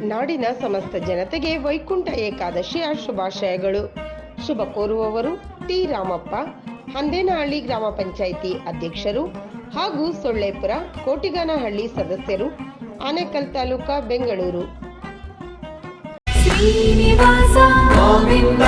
ನಾಡಿನ ಸಮಸ್ತ ಜನತೆಗೆ ವೈಕುಂಠ ಏಕಾದಶಿಯ ಶುಭಾಶಯಗಳು. ಶುಭ ಕೋರುವವರು ಟಿ ರಾಮಪ್ಪ, ಹಂದೇನಹಳ್ಳಿ ಗ್ರಾಮ ಪಂಚಾಯಿತಿ ಅಧ್ಯಕ್ಷರು ಹಾಗೂ ಸೊಳ್ಳೆಪುರ ಕೋಟಿಗಾನಹಳ್ಳಿ ಸದಸ್ಯರು, ಆನೇಕಲ್ ತಾಲೂಕಾ ಬೆಂಗಳೂರು. ಶ್ರೀನಿವಾಸ ಗೋವಿಂದ